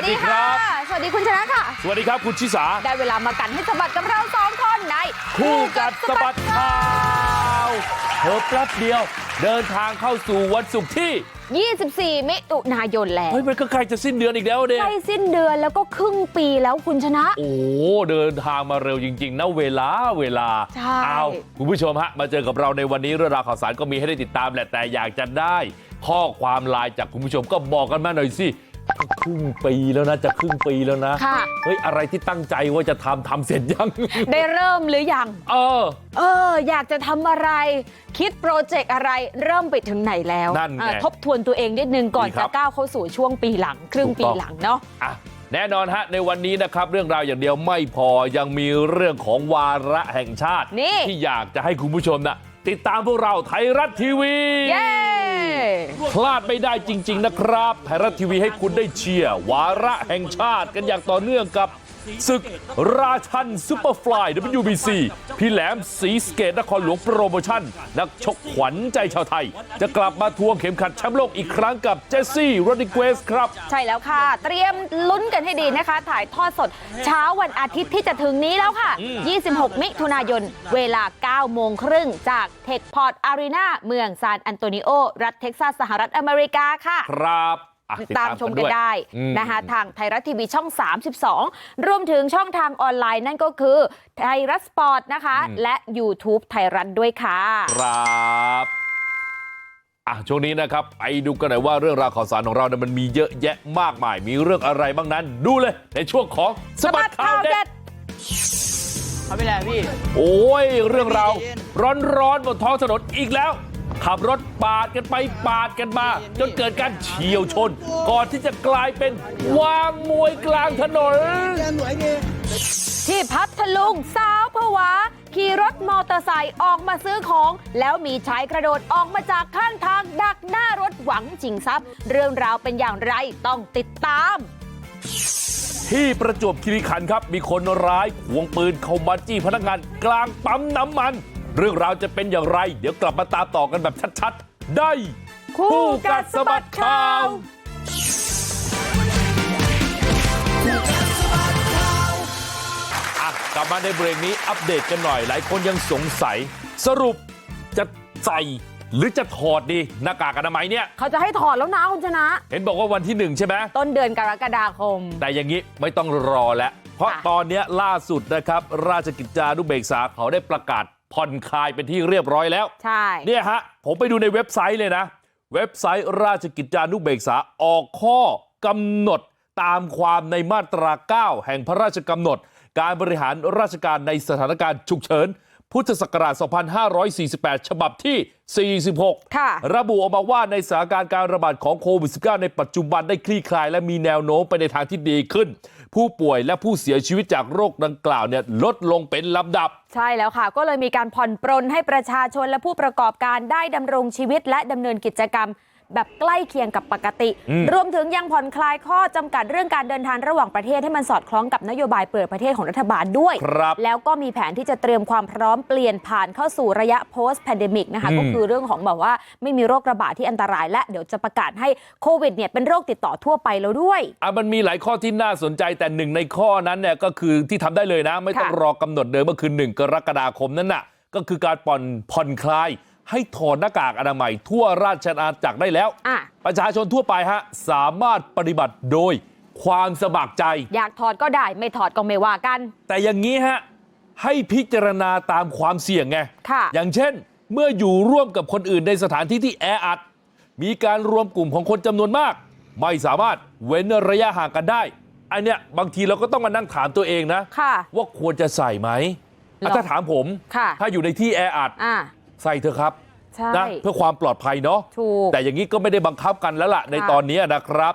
วัสดีครับ สวัสดีคุณชนะค่ะ สวัสดีครับคุณชิสา ได้เวลามากันให้สะบัดกับเราสองคนในคู่กัดสะบัดข่าวเธอแป๊บเดียว เดินทางเข้าสู่วันศุกร์ที่ 24 มิถุนายนแล้วเฮ้ยมันก็ใกล้จะสิ้นเดือนอีกแล้วเนี่ยใกล้สิ้นเดือนแล้วก็ครึ่งปีแล้วคุณชนะ โอ้เดินทางมาเร็วจริง ๆนะเวลาเวลาใช่เอาคุณผู้ชมฮะมาเจอกับเราในวันนี้เรื่องราวข่าวสารก็มีให้ได้ติดตามแหละแต่อยากจะได้ข้อความไลน์จากคุณผู้ชมก็บอกกันมาหน่อยสิ ครึ่งปีแล้วนะจะครึ่งปีแล้วนะค่ะเฮ้ยอะไรที่ตั้งใจว่าจะทำทำเสร็จยังได้เริ่มหรือยังเออเอออยากจะทำอะไรคิดโปรเจกต์อะไรเริ่มไปถึงไหนแล้วนั่นไงอะทบทวนตัวเองนิดนึงก่อนดีครัจะบก้าวเข้าสู่ช่วงปีหลัง ครึ่งถูกปีต้องหลังเนาะอะแน่นอนฮะในวันนี้นะครับ เรื่องราวอย่างเดียวไม่พอยังมีเรื่องของวาระแห่งชาตินี่ที่อยากจะให้คุณผู้ชมนะ ติดตามพวกเราไทยรัฐทีวีเย้พลาดไม่ได้จริงๆนะครับไทยรัฐทีวีให้คุณได้เชียร์วาระแห่งชาติกันอย่างต่อเนื่องกับ ศึกราชันซูเปอร์ฟลาย WBC พี่แหลมสีสะเกตนครหลวงโปรโมชั่น นักชกขวัญใจชาวไทย จะกลับมาทวงเข็มขัดแชมป์โลกอีกครั้งกับเจสซี่โรดิเกสครับ ใช่แล้วค่ะ เตรียมลุ้นกันให้ดีนะคะ ถ่ายทอดสดเช้าวันอาทิตย์ที่จะถึงนี้แล้วค่ะ 26 มิถุนายน เวลา 9 โมงครึ่งจากเทคพอร์ตอารีนาเมืองซานอันโตนิโอ รัฐเท็กซัสสหรัฐอเมริกาค่ะ ครับอะ ติดตามชมกันวยได้อืมนะคะทางไทยรัฐทีวีช่อง 32 รวมถึงช่องทางออนไลน์นั่นก็คือไทยรัฐสปอร์ตนะคะ และ YouTube ไทยรัฐด้วยค่ะ ครับอะช่วงนี้นะครับไปดูกันหน่อยว่าเรื่องราวข่าวสารของเราเนี่ยมันมีเยอะแยะมากมาย มีเรื่องอะไรบ้างนั้น ดูเลยในช่วงของสบัดข่าวเด็ดเขาไม่แรงพี่ โอ้ยเรื่องราวร้อนๆบนท้องถนนอีกแล้ว ขับรถปาดกันไปปาดกันมา จนเกิดการเฉียวชน ก่อนที่จะกลายเป็นวางมวยกลางถนน ที่พัทลุงสาวผวา ขี่รถมอเตอร์ไซค์ออกมาซื้อของ แล้วมีชายกระโดดออกมาจากข้างทางดักหน้ารถหวังชิงทรัพย์ เรื่องราวเป็นอย่างไรต้องติดตามที่ประจวบคีรีขันธ์ครับ มีคนร้ายควงปืนเข้ามาจี้พนักงานกลางปั๊มน้ำมัน เรื่องราวจะเป็นอย่างไร เดี๋ยวกลับมาตามต่อกันแบบชัดๆ ได้คู่กัดสะบัดข่าวอะกลับมาในเบรกนี้อัปเดตกันหน่อย หลายคนยังสงสัย สรุปจะใส่หรือจะถอดดีหน้ากากอนามัยเนี่ย เขาจะให้ถอดแล้วนะคุณชนะ เห็นบอกว่าวันที่หนึ่งใช่ไหมต้นเดือนกรกฎาคม แต่อย่างนี้ไม่ต้องรอแล้ว เพราะค่ะตอนเนี้ยล่าสุดนะครับ ราชกิจจานุเบกษาเขาได้ประกาศ ผ่อนคลายเป็นที่เรียบร้อยแล้วใช่เนี่ยฮะผมไปดูในเว็บไซต์เลยนะเว็บไซต์ราชกิจจานุเบกษาออกข้อกำหนดตามความในมาตรา9แห่งพระราชกำหนด การบริหารราชการในสถานการณ์ฉุกเฉินพุทธศักราช 2548 ฉบับที่ 46ค่ะระบุออกมาว่าในสถานการณ์การระบาดของโควิด -19 ในปัจจุบันได้คลี่คลายและมีแนวโน้มไปในทางที่ดีขึ้น ผู้ป่วยและผู้เสียชีวิตจากโรคดังกล่าวเนี่ยลดลงเป็นลำดับใช่แล้วค่ะก็เลยมีการผ่อนปรนให้ประชาชนและผู้ประกอบการได้ดำรงชีวิตและดำเนินกิจกรรม แบบใกล้เคียงกับปกติอืมรวมถึงยังผ่อนคลายข้อจำกัดเรื่องการเดินทางระหว่างประเทศให้มันสอดคล้องกับนโยบายเปิดประเทศของรัฐบาลด้วยครับแล้วก็มีแผนที่จะเตรียมความพร้อมเปลี่ยนผ่านเข้าสู่ระยะ post pandemic นะคะอืมก็คือเรื่องของแบบว่าไม่มีโรคระบาดที่อันตราย และเดี๋ยวจะประกาศให้โควิดเนี่ยเป็นโรคติดต่อทั่วไปแล้วด้วยอะมันมีหลายข้อที่น่าสนใจแต่หนึ่งในข้อนั้นเนี่ยก็คือที่ทำได้เลยนะ ไม่ต้องค่ะรอกำหนดเดิมก็คือ 1 กรกฎาคมนั่นน่ะก็คือการผ่อนผ่อนคลาย ให้ถอดหน้ากากอนามัยทั่วราชอาณาจักรได้แล้วอะประชาชนทั่วไปฮะสามารถปฏิบัติโดยความสมัครใจ อยากถอดก็ได้ ไม่ถอดก็ไม่ว่ากัน แต่อย่างนี้ฮะให้พิจารณาตามความเสี่ยงไงค่ะอย่างเช่น เมื่ออยู่ร่วมกับคนอื่นในสถานที่ที่แออัด มีการรวมกลุ่มของคนจำนวนมาก ไม่สามารถเว้นระยะห่างกันได้อันเนี้ยบางทีเราก็ต้องมานั่งถามตัวเองนะค่ะว่าควรจะใส่ไหมหรออะถ้าถามผมค่ะถ้าอยู่ในที่แออัดอะใส่เถอะครับใช่ นะเพื่อความปลอดภัยเนาะถูกแต่อย่างนี้ก็ไม่ได้บังคับกันแล้วล่ะในค่ะตอนนี้นะครับ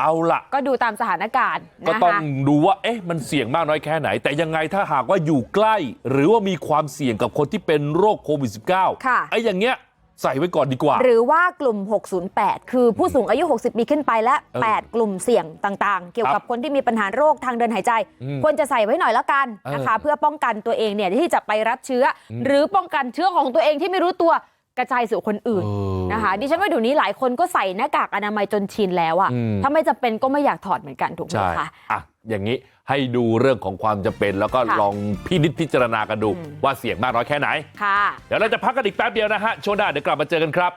เอาล่ะก็ดูตามสถานการณ์ก็นะต้องคะดูว่าเอ๊ะมันเสี่ยงมากน้อยแค่ไหน แต่ยังไงถ้าหากว่าอยู่ใกล้ หรือว่ามีความเสี่ยงกับคนที่เป็นโรคโควิด -19 ค่ะไอ้อย่างเงี้ยใส่ไว้ก่อนดีกว่า หรือว่ากลุ่ม 608 คือผู้สูงอายุ 60 ปีขึ้นไปและเออ8กลุ่มเสี่ยงต่างๆ เกี่ยวกับคนที่มีปัญหาโรคทางเดินหายใจอืมควรจะใส่ไว้หน่อยแล้วกันเออนะคะ เพื่อป้องกันตัวเองเนี่ยที่จะไปรับเชื้ออหรือป้องกันเชื้อของตัวเองที่ไม่รู้ตัว กระจายสู่คนอื่นเออนะคะนะคะดิฉันว่าเดี๋ยวนี้หลายคนก็ใส่หน้ากากอนามัยจนชินแล้วอะอืมถ้าไม่จำเป็นก็ไม่อยากถอดเหมือนกันถูกไหมใช่คะอะอย่างนี้ให้ดูเรื่องของความจำเป็นแล้วก็ค่ะลองพินิจพิจารณากันดูอืมว่าเสี่ยงมากน้อยแค่ไหนค่ะเดี๋ยวเราจะพักกันอีกแป๊บเดียวนะฮะช่วงหน้าเดี๋ยวกลับมาเจอกันครับ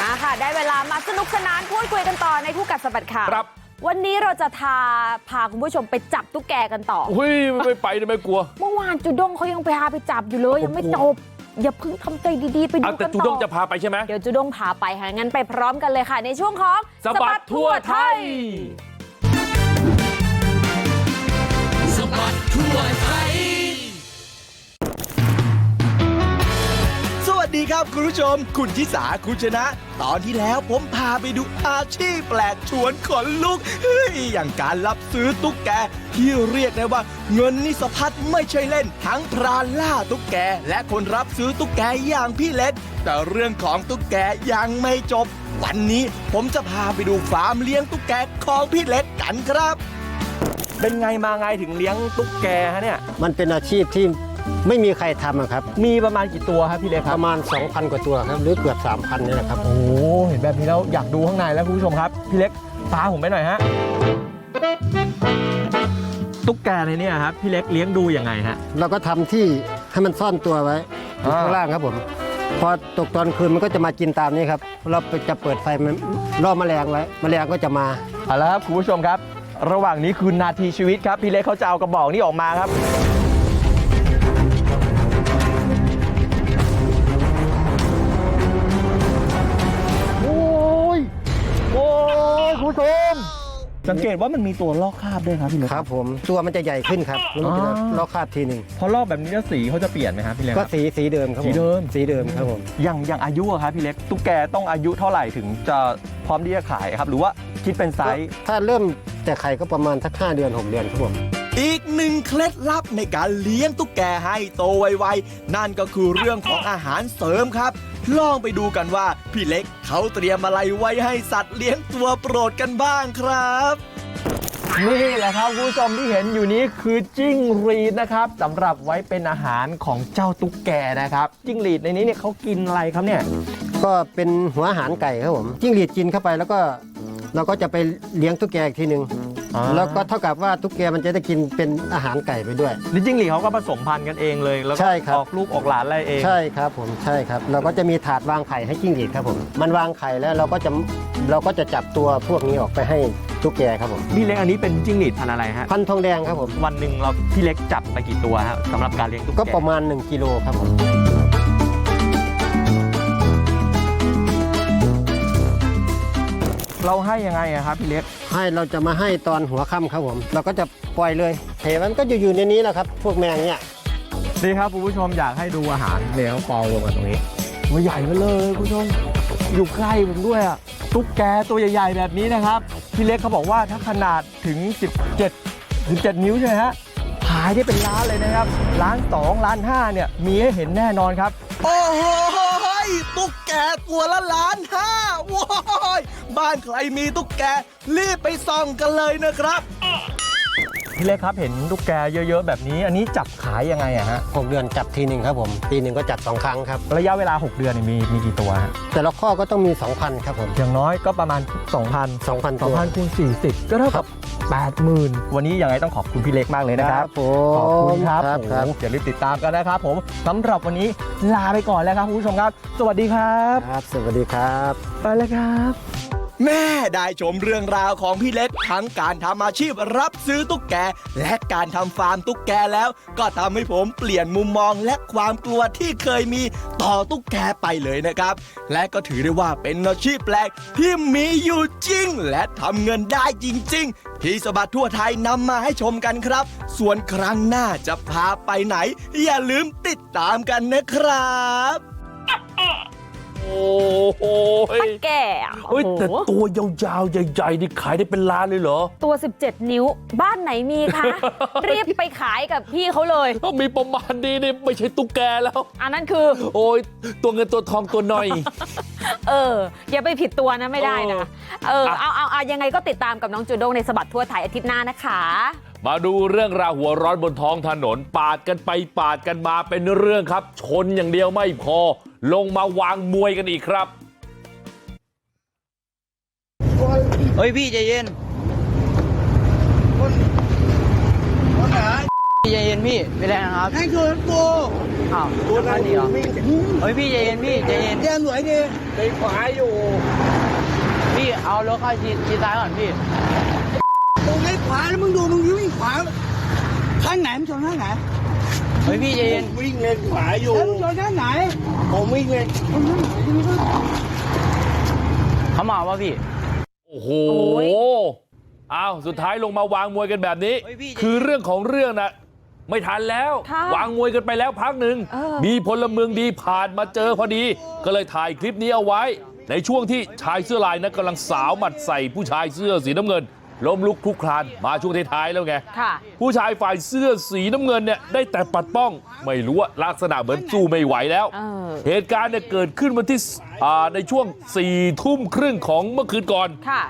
มาค่ะได้เวลามาสนุกสนานพูดคุยกันต่อในคู่กัดสะบัดข่าวครับ วันนี้เราจะทาพาคุณผู้ชมไปจับตุ๊กแกกันต่ออุ้ยไม่ไปนะไม่กลัว เมื่อวานจุด้งเขายังไปพาไปจับอยู่เลยยังไม่จบอย่าเพิ่งทำใจดีๆไปดูเอาแต่กันจูต่ด้งอจะพาไปใช่ไหมเดี๋ยวจุด้งพาไปค่ะงั้นไปพร้อมกันเลยค่ะ ในช่วงของสะบัดทั่วไทยสวั สดีครับคุณผู้ชม คุณทิสาคุณชนะ ตอนที่แล้วผมพาไปดูอาชีพแปลกชวนขนลุกเฮ้ยอย่างการรับซื้อตุ๊กแก ที่เรียกได้ว่า เงินนี่สะพัดไม่ใช่เล่น ทั้งพรานล่าตุ๊กแก และคนรับซื้อตุ๊กแกอย่างพี่เล็ก แต่เรื่องของตุ๊กแกยังไม่จบ วันนี้ผมจะพาไปดูฟาร์มเลี้ยงตุ๊กแกของพี่เล็กกันครับ เป็นไงมาไงถึงเลี้ยงตุ๊กแกฮะเนี่ย มันเป็นอาชีพที่ ไม่มีใครทำอะครับ มีประมาณกี่ตัวครับพี่เล็กคปรับ ระมาณ 2,000 กว่าตัวครับหรือเกือบ 3,000นี่แหละครับ โอ้โหเห็นแบบนี้แล้วอยากดูข้างในแล้วคุณผู้ชมครับ พี่เล็กตามผมไปหน่อยฮะ ตุ๊กแกในเนี่ยครับ พี่เล็กเลี้ยงดูยังไงฮะ เราก็ทำที่ให้มันซ่อนตัวไว้อยู่อ่า ข้างล่างครับผม พอตกตอนคืนมันก็จะมากินตามนี้ครับ เราจะเปิดไฟมันล่อแมลงไว้แมลงก็จะมา เอาละครับคุณผู้ชมครับ ระหว่างนี้คือนาทีชีวิตครับ พี่เล็กเขาจะเอากระบอกนี้ออกมาครับ สังเกตว่ามันมีตัวลอกคราบด้วยครับพี่เล็ก ครับผมตัวมันจะใหญ่ขึ้นครับแล้วมันจะอ๋อ ลอกคราบทีหนึ่งพอลอกแบบนี้แล้วสีเขาจะเปลี่ยนไหมครับพี่เล็กก็สีสีเดิมครับผสีเดิม สีเดิมครับผม อย่างอย่างอายุอะครับพี่เล็กตุ๊กแกต้องอายุเท่าไหร่ถึงจะพร้อมที่จะขายครับ หรือว่าคิดเป็นไซส์ ถ้าเริ่มแต่ไข่ก็ประมาณสัก5เดือน 6 เดือนครับผม อีกหนึ่งเคล็ดลับในการเลี้ยงตุ๊กแกให้โตไวๆนั่นก็คือเรื่องของอาหารเสริมครับ ลองไปดูกันว่าพี่เล็กเขาเตรียมอะไรไว้ให้สัตว์เลี้ยงตัวโปรดกันบ้างครับนี่แหละครับคุณผู้ชมที่เห็นอยู่นี้คือจิ้งหรีดนะครับสำหรับไว้เป็นอาหารของเจ้าตุ๊กแกนะครับจิ้งหรีดในนี้เนี่ยเขากินอะไรครับเนี่ยก็เป็นหัวอาหารไก่ครับผมจิ้งหรีดกินเข้าไปแล้วก็เราก็จะไปเลี้ยงตุ๊กแกอีกทีหนึ่ง อ่าแล้วก็เท่ากับว่าตุ๊กแกมันจะได้กินเป็นอาหารไก่ไปด้วย นี่จิ้งหรีดเขาก็ผสมพันธุ์กันเองเลย แล้วก็ใช่ครับ ออกลูกออกหลานอะไรเองใช่ครับผมใช่ครับ เราก็จะมีถาดวางไข่ให้จิ้งหรีดครับผม มันวางไข่แล้วเราก็จะเราก็จะจับตัวพวกนี้ออกไปให้ตุ๊กแกครับผมพี่เล็กอันนี้เป็นจิ้งหรีดพันธุ์อะไรฮะพันทองแดงครับผม วันหนึ่งเราพี่เล็กจับไปกี่ตัวฮะสำหรับการเลี้ยงตุ๊กแกก็ประมาณ 1กิโลครับผม เราให้ยังไงอะครับพี่เล็ก ให้เราจะมาให้ตอนหัวค่ำครับผม เราก็จะปล่อยเลยเห็มันก็อยู่อยู่ในนี้แหละครับ พวกแมงเนี่ยนี่ครับคุณผู้ชมอยากให้ดูอาหารเลยเขากองลงมาตรงนี้ตัวใหญ่มาเลยคุณผู้ชมอยู่ใกล้ผมด้วยอะตุ๊กแกตัวใหญ่ๆแบบนี้นะครับพี่เล็กเขาบอกว่าถ้าขนาดถึง 17ถึง7นิ้วใช่ไหมฮะขายได้เป็นล้านเลยนะครับล้าน 2 ล้าน 5 เนี่ยมีให้เห็นแน่นอนครับ โอ้โหตุ๊กแกตัวละล้านห้าว้าย บ้านใครมีตุ๊กแก รีบไปส่องกันเลยนะครับ พี่เล็กครับเห็นตุ๊กแกเยอะ ๆ แบบนี้อันนี้จับขายยังไงอะฮะ6เดือนจับทีหนึ่งครับผม ปีหนึ่งก็จับ 2 ครั้งครับ ระยะเวลา 6 เดือนเนี่ยมีมีกี่ตัวฮะแต่ละข้อก็ต้องมี 2,000 ครับผม อย่างน้อยก็ประมาณ 2,000 2,000 ตัว 2,000คูณ40 ก็เท่ากับ 80,000 วันนี้ยังไงต้องขอบคุณพี่เล็กมากเลยนะครับ ผมขอบคุณครับครับโอ้โหครับอย่าลืมติดตามกันนะครับผมสำหรับวันนี้ลาไปก่อนแล้วครับคุณผู้ชมครับ สวัสดีครับ ครับ สวัสดีครับ ไปแล้วครับ แม่ได้ชมเรื่องราวของพี่เล็กทั้งการทำอาชีพรับซื้อตุ๊กแก และการทำฟาร์มตุ๊กแกแล้ว ก็ทำให้ผมเปลี่ยนมุมมองและความกลัวที่เคยมีต่อตุ๊กแกไปเลยนะครับ และก็ถือได้ว่าเป็นอาชีพแปลกที่มีอยู่จริง และทำเงินได้จริง ๆ ที่สบัดทั่วไทยนำมาให้ชมกันครับ ส่วนครั้งหน้าจะพาไปไหน อย่าลืมติดตามกันนะครับ โอ้โหตะแก่อะเฮ้ยโอ้โหแต่ตัวยาวๆ ใหญ่ๆ นี่ขายได้เป็นล้านเลยเหรอ ตัว 17 นิ้ว บ้านไหนมีคะ รีบไปขายกับพี่เขาเลยถ้ามีประมาณนี้นี่ไม่ใช่ตุ๊กแกแล้ว อันนั้นคือ โอ้ยตัวเงินตัวทองตัวหน่อย เออ อย่าไปผิดตัวนะไม่ได้นะ เอออะเอาเอาเอายังไงก็ติดตามกับน้องจูด้งในสบัดทั่วไทยอาทิตย์หน้านะคะ มาดูเรื่องราวหัวร้อนบนท้องถนนปาดกันไปปาดกันมาเป็นเรื่องครับ ชนอย่างเดียวไม่พอลงมาวางมวยกันอีกครับเฮ้ยพี่ใจเย็นพี่ใจเย็นพี่เป็นไรนะครับให้คือกูอ้าวกูนั่นเหรอเฮ้ยพี่ใจเย็นพี่ใจเย็นแย่หน่วยดิไปขวาอยู่ พี่เอารถเข้าชีชีซ้ายก่อนพี่ ตรงไอ้ขวาแล้วมึงดูมึงวิ่งขวาข้างไหนมึงชนข้างไหนเฮ้ยพี่ใจเย็นวิ่งเลนขวาอยู่ แล้วมึงชนข้างไหนผมวิ่งเลนเขามาวะพี่ โอ้โหโอ้ยอ้าวสุดท้ายลงมาวางมวยกันแบบนี้เฮ้ยพี่คือเรื่องของเรื่องนะไม่ทันแล้วค่ะวางมวยกันไปแล้วพักหนึ่งเออมีพลเมืองดีผ่านมาเจอพอดี ก็เลยถ่ายคลิปนี้เอาไว้ ในช่วงที่ชายเสื้อลายนั้นกำลังสาวหมัดใส่ผู้ชายเสื้อสีน้ำเงิน ล้มลุกคลุกคลานมาช่วงท้ายๆแล้วไงค่ะผู้ชายฝ่ายเสื้อสีน้ำเงินเนี่ยได้แต่ปัดป้องไม่รู้ว่าลักษณะเหมือนสู้ไม่ไหวแล้วเออเหตุการณ์เนี่ยเกิดขึ้นวันที่สอ่าในช่วง4ี่ทุ่มครึ่งของเมื่อคืนก่อนค่ะ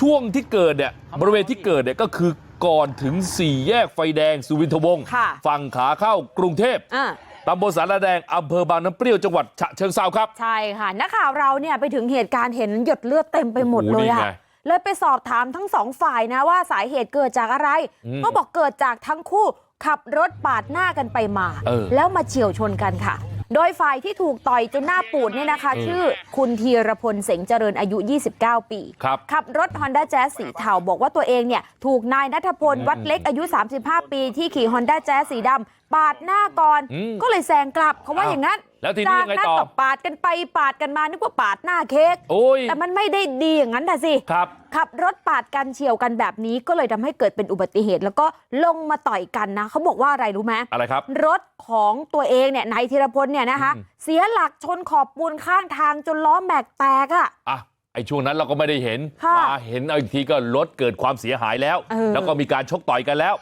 ช่วงที่เกิดเนี่ยบริเวณที่เกิดเนี่ยก็คือก่อนถึงสี่แยกไฟแดงสุวินทวงศ์ค่ะฝั่งขาเข้ากรุงเทพอะตำบลสารแดงอำเภอบางน้ำเปรี้ยวจังหวัดฉะเชิงเซาครับ ใช่ค่ะ นักข่าวเราเนี่ยไปถึงเหตุการณ์เห็นหยดเลือดเต็มไปหมดโอ้โหเลยนี่อะไง เลยไปสอบถามทั้งสองฝ่ายนะว่าสาเหตุเกิดจากอะไรอืมก็บอกเกิดจากทั้งคู่ขับรถปาดหน้ากันไปมาเออแล้วมาเฉียวชนกันค่ะ โดยฝ่ายที่ถูกต่อยจนหน้าปูดเนี่ยนะคะเออชื่อคุณธีรพลเสงเจริญอายุ 29 ปีครับขับรถ Honda Jazz สีเทาบอกว่าตัวเองเนี่ยถูกนายนัทพลวัดเล็กอายุ 35 ปี ที่ขี่ Honda Jazz สีดำปาดหน้าก่อนอืมก็เลยแซงกลับเขาว่าอย่างนั้น แล้วทีนี้จากยังไงนั้นต่อก็ปาดกันไปปาดกันมานึกว่าปาดหน้าเค้กโอ้ยแต่มันไม่ได้ดีอย่างนั้นนะสิครับขับรถปาดกันเฉียวกันแบบนี้ก็เลยทำให้เกิดเป็นอุบัติเหตุแล้วก็ลงมาต่อยกันนะเขาบอกว่าอะไรรู้ไหมอะไรครับรถของตัวเองเนี่ยนายธีรพลเนี่ยนะคะอืมเสียหลักชนขอบปูนข้างทางจนล้อแม็กแตกอะอะไอช่วงนั้นเราก็ไม่ได้เห็นค่ะมาเห็นเอาอีกทีก็รถเกิดความเสียหายแล้วเออแล้วก็มีการชกต่อยกันแล้ว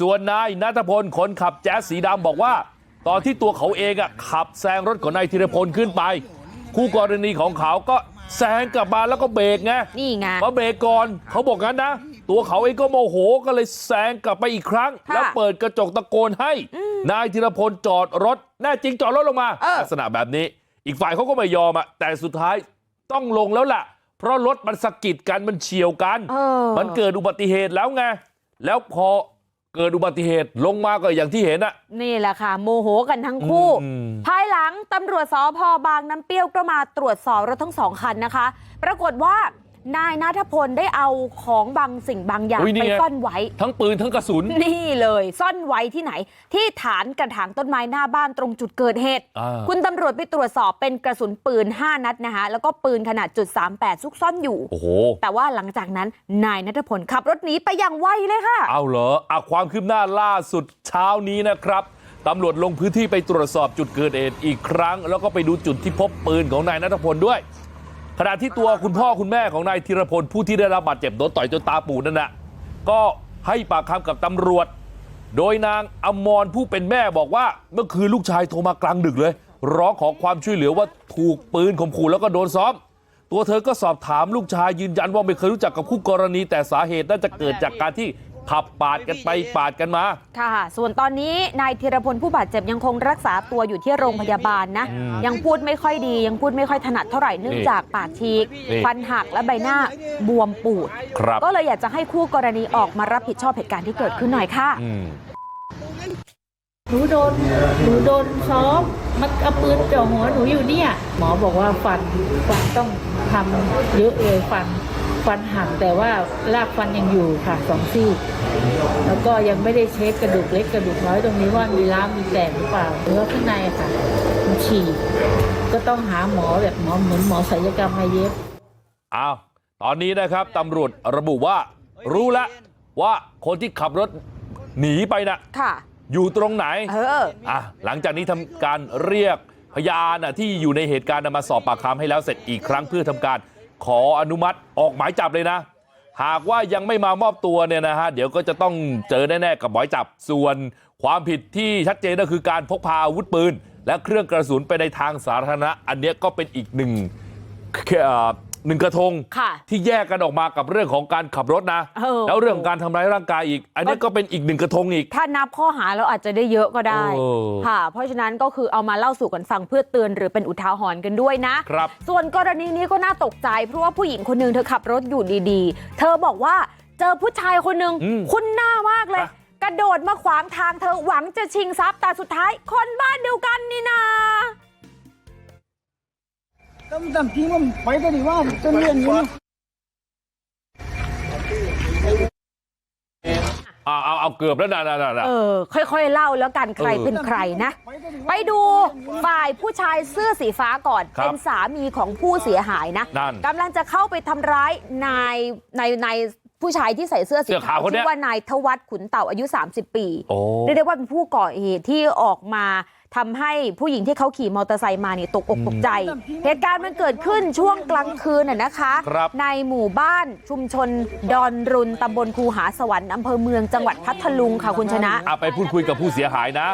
ส่วนนายนัทพลคนขับแจ๊สสีดำบอกว่า ตอนที่ตัวเขาเองอะขับแซงรถของนายธีรพลขึ้นไป คู่กรณีของเขาก็แซงกลับมาแล้วก็เบรกไงนี่ไงมาเบรกก่อนเขาบอกงั้นนะตัวเขาเองก็โมโหก็เลยแซงกลับไปอีกครั้งค่ะแล้วเปิดกระจกตะโกนให้ นายธีรพลจอดรถแน่จริงจอดรถลงมาเออลักษณะแบบนี้ อีกฝ่ายเขาก็ไม่ยอมอะแต่สุดท้ายต้องลงแล้วล่ะ เพราะรถมันสะกิดกันมันเฉียวกันเออมันเกิดอุบัติเหตุแล้วไงแล้วพอ เกิดอุบัติเหตุลงมาก็อย่างที่เห็นอะนี่แหละค่ะโมโหกันทั้งคู่อืมภายหลังตำรวจสพบางน้ำเปรี้ยวก็มาตรวจสอบรถทั้งสองคันนะคะปรากฏว่า นายนัทพลได้เอาของบางสิ่งบางอย่างอุ๊ยนี่ไปไงซ่อนไว้ทั้งปืนทั้งกระสุนนี่เลยซ่อนไว้ที่ไหน ที่ฐานกระถางต้นไม้หน้าบ้านตรงจุดเกิดเหตุอ่าคุณตำรวจไปตรวจสอบเป็นกระสุนปืน 5 นัดนะคะแล้วก็ปืนขนาดจุด38ซุกซ่อนอยู่โอ้โหแต่ว่าหลังจากนั้นนายนัทพลขับรถหนีไปอย่างไวเลยค่ะเอาเหรออะความคืบหน้าล่าสุดเช้านี้นะครับตำรวจลงพื้นที่ไปตรวจสอบจุดเกิดเหตุอีกครั้ง แล้วก็ไปดูจุดที่พบปืนของนายนัทพลด้วย ขณะที่ตัวคุณพ่อคุณแม่ของนายธีรพลผู้ที่ได้รับบาดเจ็บโดนต่อยจนตาปูดนั่นนะก็ให้ปากคำกับตำรวจ โดยนางอมรผู้เป็นแม่บอกว่าเมื่อคืนลูกชายโทรมากลางดึกเลย ร้องขอความช่วยเหลือว่าถูกปืนข่มขู่แล้วก็โดนซ้อม ตัวเธอก็สอบถามลูกชายยืนยันว่าไม่เคยรู้จักกับคู่กรณีแต่สาเหตุน่าจะเกิดจากการที่ ขับปาดกันไปปาดกันมาค่ะ ส่วนตอนนี้นายธีรพลผู้บาดเจ็บยังคงรักษาตัวอยู่ที่โรงพยาบาลนะอืมยังพูดไม่ค่อยดี ยังพูดไม่ค่อยถนัดเท่าไหร่เนื่องนี่จากปากฉีกนี่ฟันหักและใบหน้าบวมปูดครับก็เลยอยากจะให้คู่กรณีออกมารับผิดชอบเหตุการณ์ที่เกิดขึ้นหน่อยค่ะอืมหนูโดนหนูโดนซ้อมมันเอาปืนจ่อหัวหนูอยู่เนี่ย หมอบอกว่าฟันฟันต้องทำเยอะเลยฟัน ฟันหักแต่ว่ารากฟันยังอยู่ค่ะสองซี่ แล้วก็ยังไม่ได้เช็คกระดูกเล็กกระดูกน้อยตรงนี้ว่ามีร้าวมีแตกหรือเปล่าเนื้อข้างในอะค่ะมันฉีกก็ต้องหาหมอแบบหมอเหมือนหมอศัลยกรรมมาเย็บอ้าวตอนนี้นะครับตำรวจระบุว่า รู้แล้วว่าคนที่ขับรถหนีไปนะค่ะ อยู่ตรงไหนเอออะหลังจากนี้ทำการเรียกพยานน่ะที่อยู่ในเหตุการณ์น่ะมาสอบปากคำให้แล้วเสร็จอีกครั้งเพื่อทำการ ขออนุมัติออกหมายจับเลยนะหากว่ายังไม่มามอบตัวเนี่ยนะฮะเดี๋ยวก็จะต้องเจอแน่ๆกับหมายจับส่วนความผิดที่ชัดเจนก็คือการพกพาอาวุธปืนและเครื่องกระสุนไปในทางสาธารณะอันนี้ก็เป็นอีกหนึ่ง หนึ่งกระทงค่ะที่แยกกันออกมากับเรื่องของการขับรถนะเออแล้วเรื่องของการทำร้ายร่างกายอีก อันนี้ก็เป็นอีกหนึ่งกระทงอีก ถ้านับข้อหาเราอาจจะได้เยอะก็ได้โอ้ค่ะ เพราะฉะนั้นก็คือเอามาเล่าสู่กันฟังเพื่อเตือนหรือเป็นอุทาหรณ์กันด้วยนะครับส่วนกรณีนี้ก็น่าตกใจ เพราะว่าผู้หญิงคนหนึ่งเธอขับรถอยู่ดีๆ เธอบอกว่าเจอผู้ชายคนหนึ่งอืมคุ้นหน้ามากเลยอะกระโดดมาขวางทางเธอหวังจะชิงทรัพย์แต่สุดท้ายคนบ้านเดียวกันนี่นา tâm tâm chí mà mấy cái gì mà chân liền như อ่าเอาเอาเกือบแล้วนะนะนะนะเออ ค่อยๆเล่าแล้วกันใครเออเป็นใครนะ ไปดูฝ่ายผู้ชายเสื้อสีฟ้าก่อนครับเป็นสามีของผู้เสียหายนะนั่นกำลังจะเข้าไปทำร้ายนายนายนายผู้ชายที่ใส่เสื้อสีเสื้อขาวคนเนี้ชื่ยอว่านายทวัฒขุนเต่าอายุ 30 ปีโอ้เรียกได้ว่าเป็นผู้ก่อเหตุที่ออกมา ทำให้ผู้หญิงที่เขาขี่มอเตอร์ไซค์มาเนี่ยตกอกตกใจ เหตุการณ์มันเกิดขึ้นช่วงกลางคืนน่ะนะคะครับในหมู่บ้านชุมชนดอนรุนตำบลคูหาสวรรค์อำเภอเมืองจังหวัดพัทลุงค่ะคุณชนะอะไปพูดคุยกับผู้เสียหายนะ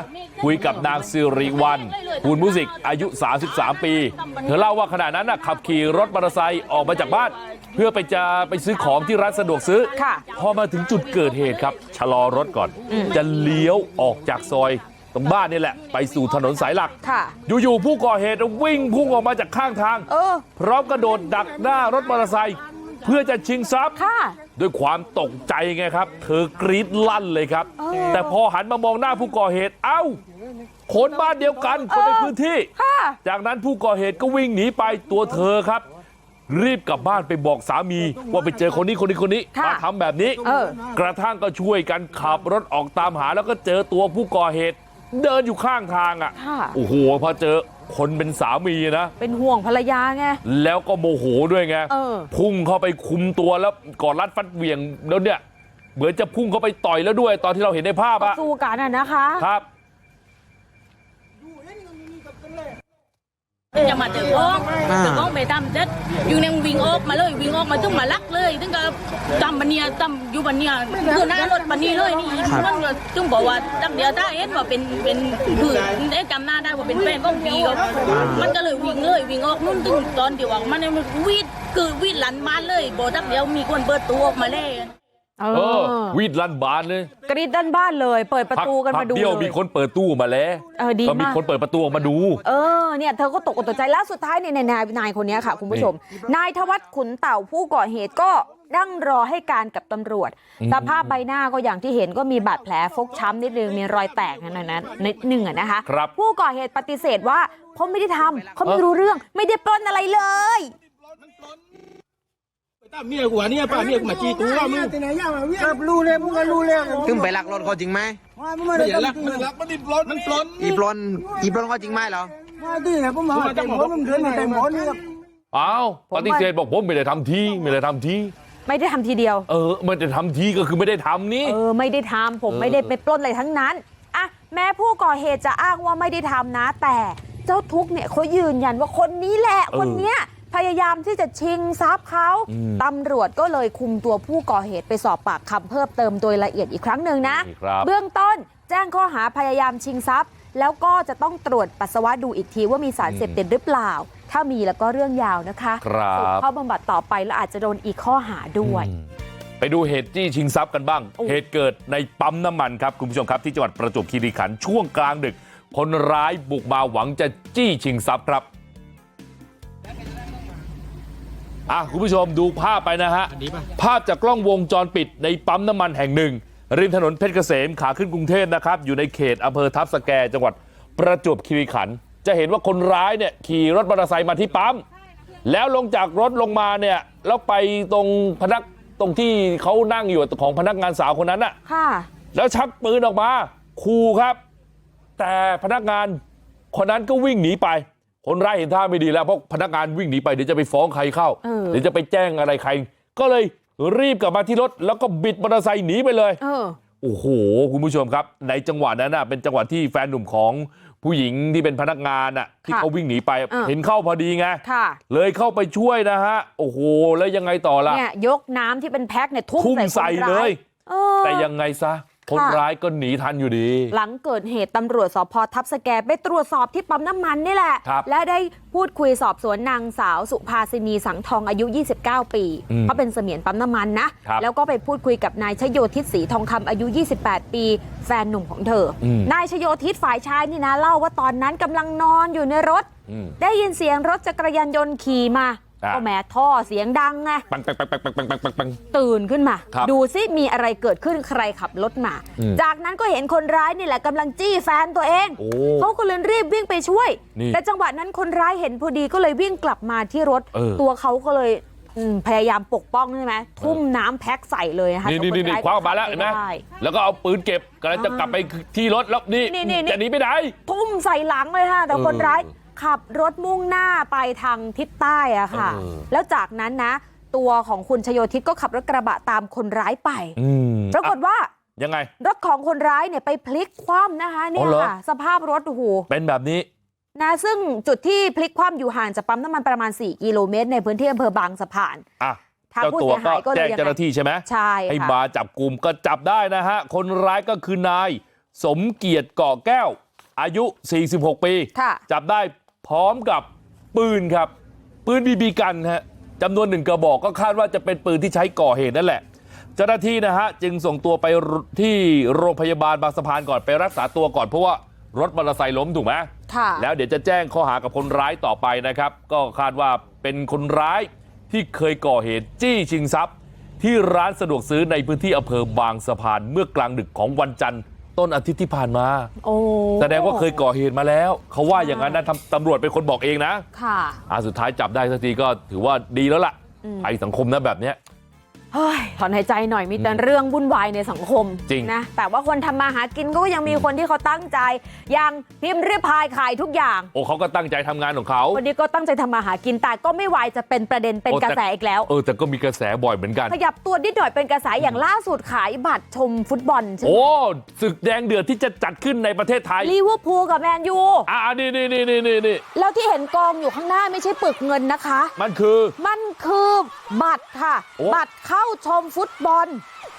คุยกับนางสิริวันปูนมุสิกอายุ 33 ปี เธอเล่าว่าขณะนั้นน่ะขับขี่รถมอเตอร์ไซค์ออกมาจากบ้าน เพื่อไปจะไปซื้อของที่ร้านสะดวกซื้อค่ะพอมาถึงจุดเกิดเหตุครับชะลอรถก่อน จะเลี้ยวออกจากซอย ตรงบ้านนี่แหละไปสู่ถนนสายหลักค่ะอยู่ๆผู้ก่อเหตุวิ่งพุ่งออกมาจากข้างทางเออพร้อมกระโดดดักหน้ารถมอเตอร์ไซค์เพื่อจะชิงทรัพย์ค่ะด้วยความตกใจไงครับ เธอกรีดลั่นเลยครับ แต่พอหันมามองหน้าผู้ก่อเหตุเอ้าคนบ้านเดียวกันคนในพื้นที่ค่ะจากนั้นผู้ก่อเหตุก็วิ่งหนีไปตัวเธอครับ รีบกลับบ้านไปบอกสามี ว่าไปเจอคนนี้คนนี้คนนี้ค่ะมาทำแบบนี้เออกระทั่งก็ช่วยกันขับรถออกตามหาแล้วก็เจอตัวผู้ก่อเหตุ เดินอยู่ข้างทางอะค่ะโอ้โหพอเจอคนเป็นสามีนะเป็นห่วงภรรยาไงแล้วก็โมโหด้วยไงเออพุ่งเข้าไปคุมตัวแล้วกอดรัดฟัดเหวี่ยงแล้วเนี่ยเหมือนจะพุ่งเข้าไปต่อยแล้วด้วยตอนที่เราเห็นในภาพก็อะสู้กันอะนะคะครับ จะมาเจอของเจอของไปทำเสร็จอยู่ในวิ่งออกมาเลยวิ่งออกมาถึงมาลักเลยถึงก็ตำบันเนียตำอยู่บันเนียคือหน้ารถบันนี้เลยนี่มันก็ถึงบอกว่าตั้งเดียวถ้าเห็นว่าเป็นเป็นคือได้จำหน้าได้ว่าเป็นแฟนของปีก็มันก็เลยวิ่งเลยวิ่งออกนู่นถึงตอนที่ว่ามันมันวิ่งคือวิ่งหลันบ้านเลยบอกตั้งเดียวมีคนเปิดตัวออกมาเลย เอเอออวีดลั่นบานเลยกรีดด้านบ้านเลยเปิดประตูกันพัมาดูเดียวเลยมีคนเปิดตู้ออกมาแล้วเออดีก็มีมากคนเปิดประตูออกมาดูเออเนี่ยเธอก็ตกอกตกใจแล้วสุดท้ายเนี่ยนายนายคนนี้ค่ะคุณผู้ชมนายทวัฒขุนเต่าผู้ก่อเหตุก็นั่งรอให้การกับตำรวจ สภาพใบหน้าก็อย่างที่เห็นก็มีบาดแผลฟกช้ำนิดนึงมีรอยแตกนั่นนั้นนิดนึงอะนะคะครับผู้ก่อเหตุปฏิเสธว่าเขาไม่ได้ทำเขาไม่รู้เรื่องไม่ได้ปล้นอะไรเลย เมียกูอะเนี่ยป้าเมียกูมาจีตัวมึง thế này nhá mà biết lưu lên cũng lưu lên ซึ่งไปลักรถเขาจริงไหม mai mà ไม่ được ได้รักมันรักมันดิบร้อนมันปล้นอีปลนอีปลนเขาจริงไหมเหรอ mai đi này cũng mà tem món mình đến này tem món đi อ้าวผมปฏิเสธบอกผมไม่ได้ทำทีไม่ได้ทำทีไม่ได้ทำทีเดียว เออไม่ได้ทำทีก็คือไม่ได้ทำนี่ เออ ไม่ได้ทำผมเออไม่ได้ไปปล้นอะไรทั้งนั้นอะแม้ผู้ก่อเหตุจะอ้างว่าไม่ได้ทำนะ แต่เจ้าทุกข์เนี่ยเขายืนยันว่าคนนี้แหละ คนเนี้ย พยายามที่จะชิงทรัพย์เขาตำรวจก็เลยคุมตัวผู้ก่อเหตุไปสอบปากคำเพิ่มเติมโดยละเอียดอีกครั้งหนึ่งนะนี่ครับเบื้องต้นแจ้งข้อหาพยายามชิงทรัพย์ แล้วก็จะต้องตรวจปัสสาวะดูอีกทีว่ามีสารเสพติดหรือเปล่า ถ้ามีแล้วก็เรื่องยาวนะคะครับส่งเข้าบำบัดต่อไปแล้วอาจจะโดนอีกข้อหาด้วยอืมไปดูเหตุจี้ชิงทรัพย์กันบ้างโอ้เหตุเกิดในปั๊มน้ำมันครับคุณผู้ชมครับที่จังหวัดประจวบคีรีขันธ์ช่วงกลางดึก คนร้ายบุกมาหวังจะจี้ชิงทรัพย์ครับ คุณผู้ชมดูภาพไปนะฮะภาพจากกล้องวงจรปิดในปั๊มน้ำมันแห่งหนึ่ง ริมถนนเพชรเกษมขาขึ้นกรุงเทพนะครับ อยู่ในเขตอำเภอทับสแกจังหวัดประจวบคีรีขันธ์จะเห็นว่าคนร้ายเนี่ยขี่รถมอเตอร์ไซค์มาที่ปั๊มแล้วลงจากรถลงมาเนี่ยแล้วไปตรงพนักตรงที่เขานั่งอยู่ของพนักงานสาวคนนั้นน่ะค่ะแล้วชักปืนออกมาขู่ครับ แต่พนักงานคนนั้นก็วิ่งหนีไป คนร้ายเห็นท่าไม่ดีแล้วเพราะพนักงานวิ่งหนีไปเดี๋ยวจะไปฟ้องใครเข้าเออเดี๋ยวจะไปแจ้งอะไรใครก็เลยรีบกลับมาที่รถแล้วก็บิดมอเตอร์ไซค์หนีไปเลยเออโอ้โหคุณผู้ชมครับในจังหวะนั้นน่ะเป็นจังหวะที่แฟนหนุ่มของผู้หญิงที่เป็นพนักงานน่ะที่ค่ะเขาวิ่งหนีไปเออเห็นเข้าพอดีไงค่ะเลยเข้าไปช่วยนะฮะโอ้โหแล้วยังไงต่อล่ะเนี่ยยกน้ำที่เป็นแพ็คเนี่ยทุ่มทุ่มใส่ใส่คนเลร้ายยเออแต่ยังไงซะ คนร้ายก็หนีทันอยู่ดี หลังเกิดเหตุตำรวจสพทับสแกไปตรวจสอบที่ปั๊มน้ำมันนี่แหละครับและได้พูดคุยสอบสวนนางสาวสุภาสินีสังทองอายุ 29 ปีอืมเขาเป็นเสมียนปั๊มน้ำมันนะครับแล้วก็ไปพูดคุยกับนายชโยทิศศรีทองคำอายุ 28 ปี แฟนหนุ่มของเธออมนายชโยทิศฝ่ายชายนี่นะเล่าว่าตอนนั้นกำลังนอนอยู่ในรถอืมได้ยินเสียงรถจักรยานยนต์ขี่มาอะ ก็แม้ท่อเสียงดังไงตื่นขึ้นมาดูซิมีอะไรเกิดขึ้นใครขับรถมา จากนั้นก็เห็นคนร้ายนี่แหละกำลังจี้แฟนตัวเองเขาก็เลยรีบวิ่งไปช่วย แต่จังหวะนั้นคนร้ายเห็นพอดีก็เลยวิ่งกลับมาที่รถ ตัวเขาก็เลยพยายามปกป้องใช่ไหมทุ่มน้ำแพ็คใส่เลยนะคะนี่นี่นี่คว้ามาแล้วเห็นไหมแล้วก็เอาปืนเก็บกำลังจะกลับไปที่รถแล้วนี่จะหนีไปไหนทุ่มใส่หลังเลยค่ะแต่คนร้าย ขับรถมุ่งหน้าไปทางทิศใต้อะค่ะเออแล้วจากนั้นนะ ตัวของคุณชโยทิศก็ขับรถกระบะตามคนร้ายไปอืมปรากฏว่ายังไง รถของคนร้ายเนี่ยไปพลิกคว่ำนะคะเนี่อ๋ยอเหรอค่ะสภาพรถโอ้โหเป็นแบบนี้นะซึ่งจุดที่พลิกคว่ำอยู่ห่างจากปั๊มน้ำมันประมาณ 4 กิโลเมตร ในพื้นที่อำเภอบางสะพานอะทางเจ้าผู้ตัวเสียก็หายก็เลยแจ้งยังไงเจ้าหน้าที่ใช่ไหมใช่ให้ค่ะมาจับกลุ่มก็จับได้นะฮะ คนร้ายก็คือนาย สมเกียรติเกาะแก้ว อายุ 46 ปีค่ะจับได้ พร้อมกับปืนครับปืนบีบีกันฮะจำนวนหนึ่งกระบอกก็คาดว่าจะเป็นปืนที่ใช้ก่อเหตุนั่นแหละ เจ้าหน้าที่นะฮะจึงส่งตัวไปที่โรงพยาบาลบางสะพานก่อนไปรักษาตัวก่อนเพราะว่ารถมอเตอร์ไซค์ล้มถูกไหมค่ะแล้วเดี๋ยวจะแจ้งข้อหากับคนร้ายต่อไปนะครับ ก็คาดว่าเป็นคนร้ายที่เคยก่อเหตุจี้ชิงทรัพย์ ที่ร้านสะดวกซื้อในพื้นที่อำเภอบางสะพานเมื่อกลางดึกของวันจันทร์ ต้นอาทิตย์ที่ผ่านมาโอ้แสดงว่าเคยก่อเหตุมาแล้วเขาว่าอย่างนั้นนะทำตำรวจเป็นคนบอกเองนะค่ะอ่าสุดท้ายจับได้สักทีก็ถือว่าดีแล้วล่ะอืมภัยสังคมนะแบบเนี้ยเฮ้ย ถอนหายใจหน่อยมีแต่เรื่องวุ่นวายในสังคมจริงนะแต่ว่าคนทำมาหากินก็ยังมีคนที่เขาตั้งใจอย่างพิมพ์ริพายขายทุกอย่างโอ้เขาก็ตั้งใจทำงานของเขาคนนี้ก็ตั้งใจทำมาหากินแต่ก็ไม่วายจะเป็นประเด็นเป็นโอ้แต่กระแสอีกแล้วเออแต่ก็มีกระแสบ่อยเหมือนกัน ขยับตัวนิดหน่อยเป็นกระแสอย่างล่าสุดขายบัตรชมฟุตบอลใช่ไหมโอ้ศึกแดงเดือดที่จะจัดขึ้นในประเทศไทยลิเวอร์พูลกับแมนยูอ่านี่นี่นี่นี่นี่นี่แล้วที่เห็นกองอยู่ข้างหน้าไม่ใช่ปึกเงินนะคะ มันคือ มันคือบัตรค่ะโอ้บัตรเข้าชมฟุตบอล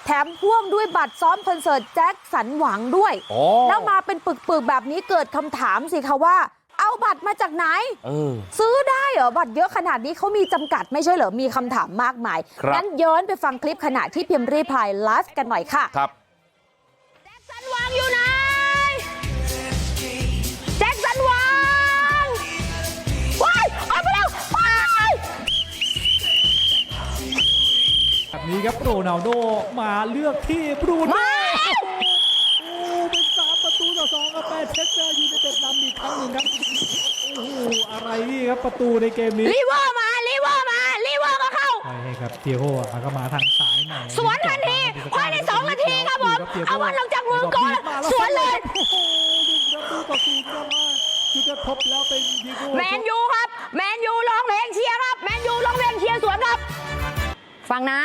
แถมพ่วงด้วยบัตรซ้อมคอนเสิร์ตแจ็คสันหวังด้วยอ๋อแล้วมาเป็นปึกๆแบบนี้เกิดคำถามสิคะว่า เอาบัตรมาจากไหนเออซื้อได้เหรอบัตรเยอะขนาดนี้เขามีจำกัดไม่ใช่เหรอมีคำถามมากมายครับงั้นย้อนไปฟังคลิปขณะที่พิมพ์รีพายไลฟ์กันหน่อยค่ะครับสันหวังอยู่ไหน นี้ครับโรนัลโดมาเลือกที่บรูโน่มาโอ้เป็นสามประตูต่อสองครับแมนเชสเตอร์ยูไนเต็ดนำอีกครั้งหนึ่งครับโอ้โหอะไรนี่ครับประตูในเกมนี้ลีเวอร์มาลีเวอร์มาลีเวอร์ก็เข้าใช่ครับเตียโก้อะก็มาทางซ้ายหน่อยสวนทันทีภายในสองนาทีครับผมเอาบอลลงจากมือก่อนสวนเลยโอ้โหหนึ่งประตูต่อศูนย์ครับว่าจุดจะทบแล้วเป็นดีโก้แมนยูครับแมนยูร้องเพลงเชียร์ครับแมน ฟังนะ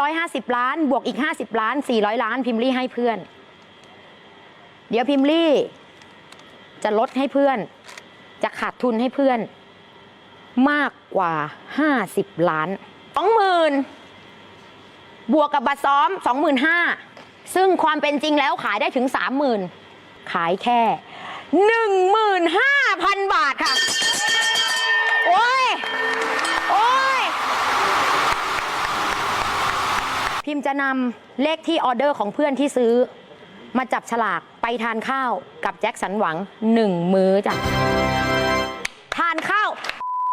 350 ล้าน บวกอีก 50 ล้าน 400 ล้าน พิมลี่ให้เพื่อน เดี๋ยวพิมลี่ จะลดให้เพื่อน จะขาดทุนให้เพื่อน มากกว่า 50 ล้าน 20,000 บวกกับบัตรซ้อม 25,000 ซึ่งความเป็นจริงแล้วขายได้ถึง 30,000 ขายแค่ 15,000 บาทค่ะ โอ้ย โอ้ย พิมพ์จะนำเลขที่ออเดอร์ของเพื่อนที่ซื้อ มาจับฉลากไปทานข้าวกับแจ็คสันหวังหนึ่งมื้อจ้ะทานข้าว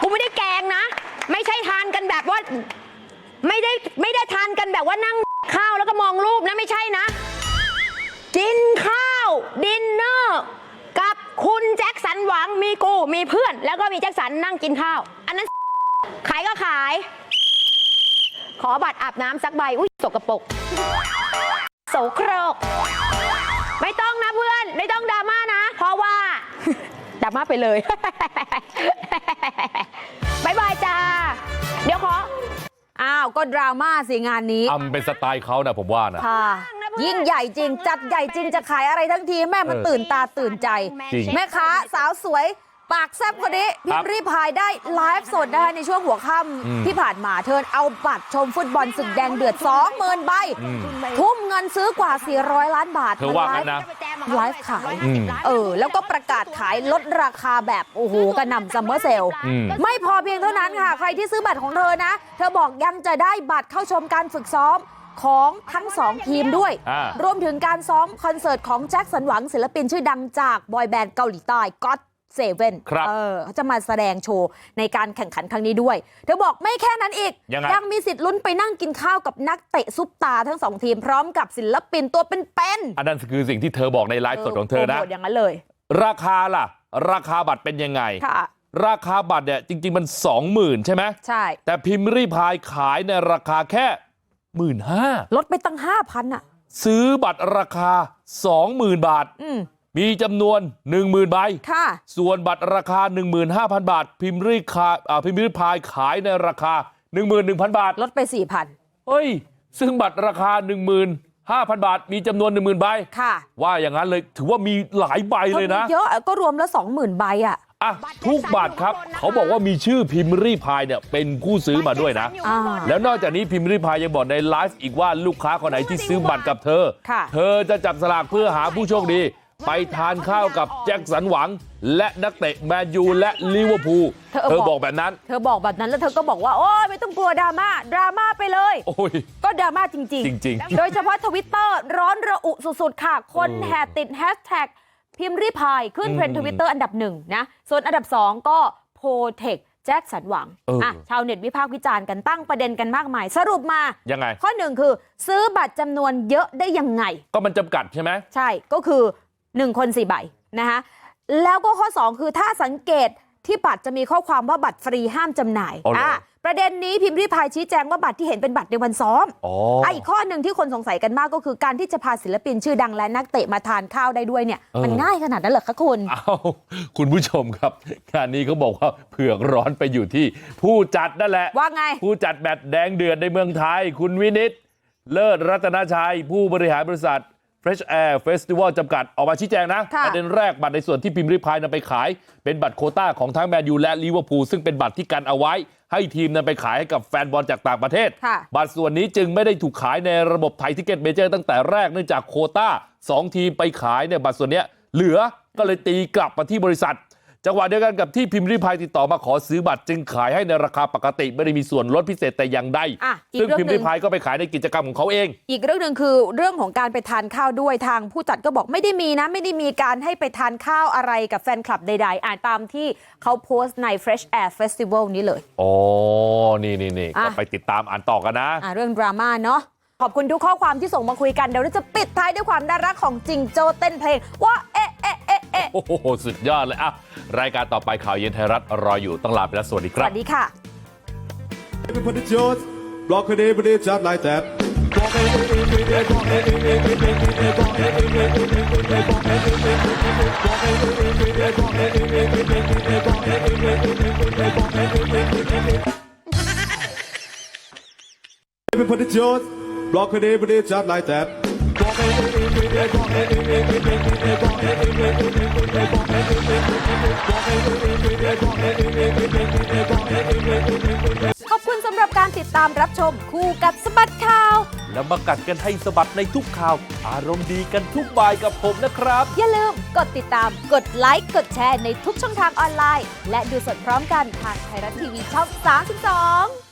กูไม่ได้แกงนะ ไม่ใช่ทานกันแบบว่า ไม่ได้ไม่ได้ทานกันแบบว่านั่งข้าวแล้วก็มองรูปนะไม่ใช่นะ กินข้าวดินเนอร์กับคุณแจ็คสันหวังมีกูมีเพื่อน แล้วก็มีแจ็คสันนั่งกินข้าว อันนั้นขายก็ขาย อบัตรอาบน้ำสักใบ อุ้ยสกปรกโสโครก ไม่ต้องนะเพื่อน ไม่ต้องดราม่านะ เพราะว่า ดราม่าไปเลยบายบายจ้า เดี๋ยวขอ อ้าว ก็ดราม่าสิงานนี้อำเป็นสไตล์เขานะผมว่านะ ค่ะ ยิ่งใหญ่จริง จัดใหญ่จริงจะขายอะไรทั้งทีแม่มันเออตื่นตาตื่นใจ จริง แม่ค้าสาวสวย ปากแซบคนนี้คพิรัมบพ์รีพายได้ไลฟ์สดนะคะในช่วงหัวค่อืมำที่ผ่านมาเธอเอาบัตรชมฟุตบอลศึกแดงเดือด20,000ใบอืมทุ่มเงินซื้อกว่า 400 ล้านบาทเธอว่างั้นนะไลฟ์ขายอืมเออ แล้วก็ประกาศขายลดราคาแบบโอ้โหกระหน่ำซัมเมอร์เซลอืมไม่พอเพียงเท่านั้นค่ะ ใครที่ซื้อบัตรของเธอนะ เธอบอกยังจะได้บัตรเข้าชมการฝึกซ้อมของทั้งสองทีมด้วยอ่ารวมถึงการซ้อมคอนเสิร์ตของแจ็คสันหวังศิลปินชื่อดังจากบอยแบนด์เกาหลีใต้ก็ t เซเว่นครับเออเขาจะมาแสดงโชว์ในการแข่งขันครั้งนี้ด้วยเธอบอกไม่แค่นั้นอีกยังไงมีสิทธิ์ลุ้นไปนั่งกินข้าวกับนักเตะซุปตาทั้งสองทีมพร้อมกับศิลปินตัวเป็นๆอันนั้นคือสิ่งที่เธอบอกในไลฟ์สดของเธอนะโปรโมทอย่างนั้นเลยราคาล่ะ ราคาบัตรเป็นยังไงค่ะราคาบัตรเนี่ยจริง ๆ มัน20,000ใช่ไหมใช่แต่พิมพ์รีพายขายในราคาแค่หมื่นห้าลดไปตั้งห้าพันอะซื้อบัตรราคา20,000บาทอื มมีจำนวน10,000ใบค่ะส่วนบัตรราคา15,000บาทพิมพ์รีคาอ่าพิมพ์รีพายขายในราคา11,000บาทลดไปสี่พันเฮ้ยซึ่งบัตรราคา15,000บาทมีจำนวน10,000ใบค่ะว่าอย่างนั้นเลยถือว่ามีหลายใบเลยนะเยอะอะก็รวมแล้วสองหมื่นใบอะอะทุกบัตรครับเขาบอกว่ามีชื่อพิมพ์รีพายเนี่ยเป็นผู้ซื้อมาด้วยนะอ่าแล้วนอกจากนี้พิมพ์รีพายยังบอกในไลฟ์อีกว่าลูกค้าคนไหนที่ซื้อบัตรกับเธอค่ะเธอจะจับสลากเพื่อหาผู้โชคดี ไปทานข้าวกับแจ็คสันหวัง และนักเตะแมนยูและลิเวอร์พูลเธอเธอบอกบอกแบบนั้น เธอบอกแบบนั้นแล้วเธอก็บอกว่าโอ้ยไม่ต้องกลัวดราม่าดราม่าไปเลยโอ้ยก็ดราม่าจริงจริงโดยเฉพาะทวิตเตอร์ร้อนระอุสุดๆค่ะ คนเออแห่ติดแฮชแท็กพิมพ์รีพายขึ้นอืมเทรนด์ทวิตเตอร์อันดับหนึ่งนะส่วนอันดับสองก็โพเทคแจ็คสันหวังเอออ่อะชาวเน็ตวิพากษ์วิจารณ์กันตั้งประเด็นกันมากมาย สรุปมายังไง ข้อหนึ่งคือ ซื้อบัตรจำนวนเยอะได้ยังไง ก็มันจำกัดใช่ไหมใช่ก็คือ 1 คน4ใบนะคะแล้วก็ข้อ 2 คือถ้าสังเกตที่บัตรจะมีข้อความว่าบัตรฟรีห้ามจำหน่ายอ๋อเหรออะประเด็นนี้พิมพ์ริพายชี้แจงว่าบัตรที่เห็นเป็นบัตรในวันซ้อมอ๋ออะอีกข้อหนึ่งที่คนสงสัยกันมากก็คือการที่จะพาศิลปินชื่อดังและนักเตะมาทานข้าวได้ด้วยเนี่ย มันง่ายขนาดนั้นเหรอคะคุณเอาคุณผู้ชมครับงานนี้เขาบอกว่าเผือกร้อนไปอยู่ที่ ผู้จัดนั่นแหละว่าไงผู้จัดแบตแดงเดือดในเมืองไทย คุณวินิตเลิศรัตนชัยผู้บริหารบริษัท Fresh Air Festival จำกัดออกมาชี้แจงนะค่ะประเด็นแรกบัตรในส่วนที่พิมพ์ริพายนำไปขายเป็นบัตรโควต้าของทั้งแมนยูและลิเวอร์พูลซึ่งเป็นบัตรที่กันเอาไว้ให้ทีมนำไปขายให้กับแฟนบอลจากต่างประเทศค่ะบัตรส่วนนี้จึงไม่ได้ถูกขายในระบบไทยทิเก็ตเมเจอร์ตั้งแต่แรกเนื่องจากโควต้าสองทีมไปขายเนี่ยบัตรส่วนเนี้ยเหลือก็เลยตีกลับมาที่บริษัท จังหวะเดียวกันกับที่พิมพ์ริพายติดต่อมาขอซื้อบัตรจึงขายให้ในราคาปกติไม่ได้มีส่วนลดพิเศษแต่อย่างใดอะอีกซึ่งเรื่องพิมพ์หนึ่ริงพายก็ไปขายในกิจกรรมของเขาเอง อีกเรื่องหนึ่งคือเรื่องของการไปทานข้าวด้วยทางผู้จัดก็บอกไม่ได้มีนะไม่ได้มีการให้ไปทานข้าวอะไรกับแฟนคลับใด ๆ อ่านตามที่เขาโพสต์ใน Fresh Air Festival นี้เลยอ๋อนี่นี่นี่อะก็ไปติดตามอ่านต่อกันนะอ่าเรื่องดราม่าเนาะขอบคุณทุกข้อความที่ส่งมาคุยกันเดี๋ยวเราจะปิดท้ายด้วยความน่ารักของจิงโจ้เต้นเพลงว่า โอ้โหสุดยอดเลยอะรายการต่อไปข่าวเย็นไทยรัฐรออยู่ต้องลาไปแล้วสวัสดีคสรับวัสดีค่ะ Put the jaws, block it, put it just like that. พ Put the jaws, block it, put it just like that. ขอบคุณสำหรับการติดตามรับชมคู่กับสบัดข่าว แล้วมากัดกันให้สะบัดในทุกข่าว อารมณ์ดีกันทุกบายกับผมนะครับ อย่าลืมกดติดตาม กดไลค์ กดแชร์ในทุกช่องทางออนไลน์ และดูสดพร้อมกันทางไทยรัฐทีวีช่อง 32